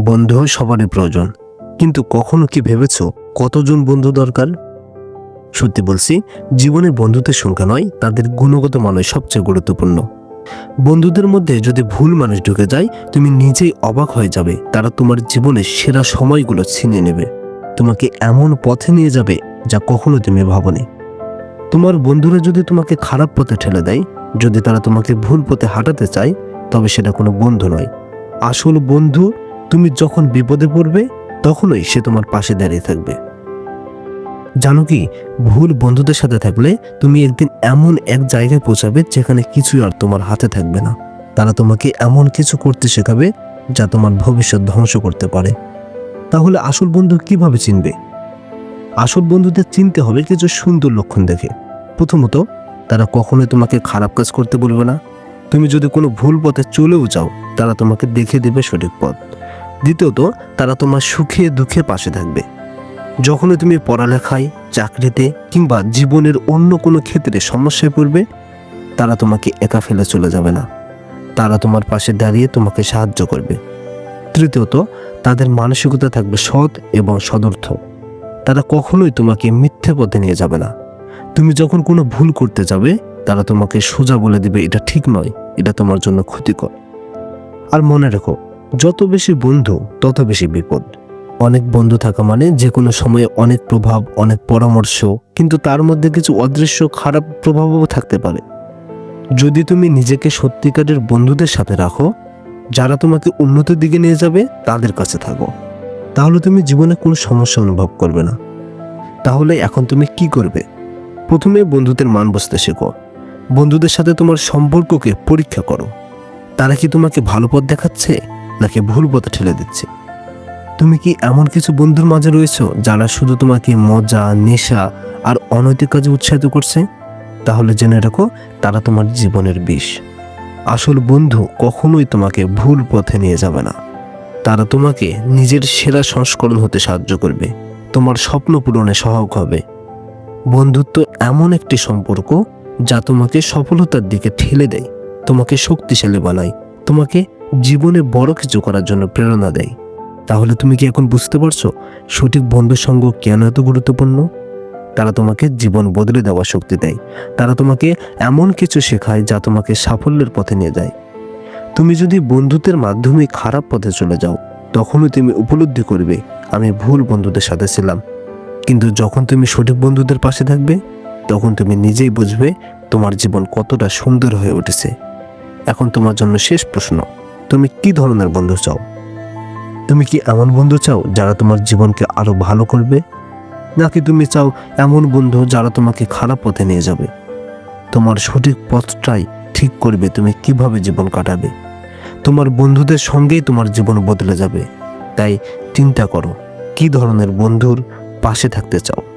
বন্ধু সবারই প্রয়োজন। কিন্তু কখনো কি ভেবেছ কতজন বন্ধু দরকার? সত্যি বলছি জীবনে বন্ধুত্বের সংখ্যা নয়, তাদের গুণগত মানই সবচেয়ে গুরুত্বপূর্ণ। বন্ধুদের মধ্যে যদি ভুল মানুষ ঢুকে যায়, তুমি নিজেই অবাক হয়ে যাবে, তারা তোমার জীবনের সেরা সময়গুলো ছিনিয়ে নেবে। তোমাকে এমন পথে নিয়ে যাবে যা কখনো তুমি ভাবনি। তোমার বন্ধুরা যদি তোমাকে খারাপ পথে ঠেলে দেয়, যদি তারা তোমাকে ভুল পথে হাঁটাতে চায়, তবে সেটা কোনো বন্ধু নয়। আসল বন্ধু তুমি যখন বিপদে পড়বে, তখনই সে তোমার পাশে দাঁড়িয়ে থাকবে। জানো কি, ভুল বন্ধুদের সাথে থাকলে তুমি একদিন এমন এক জায়গায় পৌঁছাবে যেখানে কিছুই আর তোমার হাতে থাকবে না। তারা তোমাকে এমন কিছু করতে শেখাবে যা তোমার ভবিষ্যৎ ধ্বংস করতে পারে। তাহলে আসল বন্ধু কীভাবে চিনবে? আসল বন্ধুদের চিনতে হবে কিছু সুন্দর লক্ষণ দেখে। প্রথমত, তারা কখনোই তোমাকে খারাপ কাজ করতে বলবে না। তুমি যদি কোনো ভুল পথে চলেও যাও, তারা তোমাকে দেখে দেবে সঠিক পথ। দ্বিতীয়ত, তারা তোমার সুখে দুঃখে পাশে থাকবে। যখনই তুমি পড়ালেখায়, চাকরিতে কিংবা জীবনের অন্য কোনো ক্ষেত্রে সমস্যায় পড়বে, তারা তোমাকে একা ফেলে চলে যাবে না। তারা তোমার পাশে দাঁড়িয়ে তোমাকে সাহায্য করবে। তৃতীয়ত, তাদের মানসিকতা থাকবে সৎ এবং সদর্থ। তারা কখনোই তোমাকে মিথ্যে পথে নিয়ে যাবে না। তুমি যখন কোনো ভুল করতে যাবে, তারা তোমাকে সোজা বলে দিবে, এটা ঠিক নয়, এটা তোমার জন্য ক্ষতিকর। আর মনে রেখো যত বেশি বন্ধু, তত বেশি বিপদ। অনেক বন্ধু থাকা মানে যে কোনো সময়ে অনেক প্রভাব, অনেক পরামর্শ, কিন্তু তার মধ্যে কিছু অদৃশ্য, খারাপ প্রভাবও থাকতে পারে। যদি তুমি নিজেকে সত্যিকারের বন্ধুদের সাথে রাখো, যারা তোমাকে উন্নতির দিকে নিয়ে যাবে, তাদের কাছে থাকো। তাহলে তুমি জীবনে কোনো সমস্যা অনুভব করবে না। তাহলে এখন তুমি কি করবে? প্রথমে বন্ধুদের মান বসতে শেখো। বন্ধুদের সাথে তোমার সম্পর্ককে পরীক্ষা করো। তারা কি তোমাকে ভালো পথ দেখাচ্ছে? নাকি ভুল পথে ঠেলে দিচ্ছে। তুমি কি এমন কিছু বন্ধুর মাঝে রয়েছো যারা শুধু তোমাকে মজা, নেশা আর অনৈতিক কাজে উৎসাহিত করছে? তাহলে জেনে রাখো, তারা তোমার জীবনের বিষ। আসল বন্ধু কখনোই তোমাকে ভুল পথে নিয়ে যাবে না। তারা তোমাকে নিজের সেরা সংস্করণ হতে সাহায্য করবে। তোমার স্বপ্ন পূরণে সহায়ক হবে। বন্ধুত্ব এমন একটি সম্পর্ক যা তোমাকে সফলতার দিকে ঠেলে দেয়। তোমাকে শক্তিশালী বানায়। তোমাকে জীবনে বড় কিছু করার জন্য প্রেরণা দেয়। তাহলে তুমি কি এখন বুঝতে পারছ সঠিক বন্ধুর সঙ্গ কেন এত গুরুত্বপূর্ণ? তারা তোমাকে জীবন বদলে দেওয়ার শক্তি দেয়। তারা তোমাকে এমন কিছু শেখায় যা তোমাকে সাফল্যের পথে নিয়ে যায়। তুমি যদি বন্ধুত্বের মাধ্যমে খারাপ পথে চলে যাও তখনই তুমি উপলব্ধি করবে, আমি ভুল বন্ধুদের সাথে ছিলাম। কিন্তু যখন তুমি সঠিক বন্ধুদের পাশে থাকবে, তখন তুমি নিজেই বুঝবে তোমার জীবন কতটা সুন্দর হয়ে উঠেছে। এখন তোমার জন্য শেষ প্রশ্ন। তুমি কি ধরনের বন্ধু চাও? তুমি কি এমন বন্ধু চাও যারা তোমার জীবনকে আরও ভালো করবে? নাকি তুমি চাও এমন বন্ধু যারা তোমাকে খারাপ পথে নিয়ে যাবে? তোমার সঠিক পথটাই ঠিক করবে তুমি কীভাবে জীবন কাটাবে? তোমার বন্ধুদের সঙ্গেই তোমার জীবন বদলে যাবে। তাই চিন্তা করো, কি ধরনের বন্ধুর পাশে থাকতে চাও?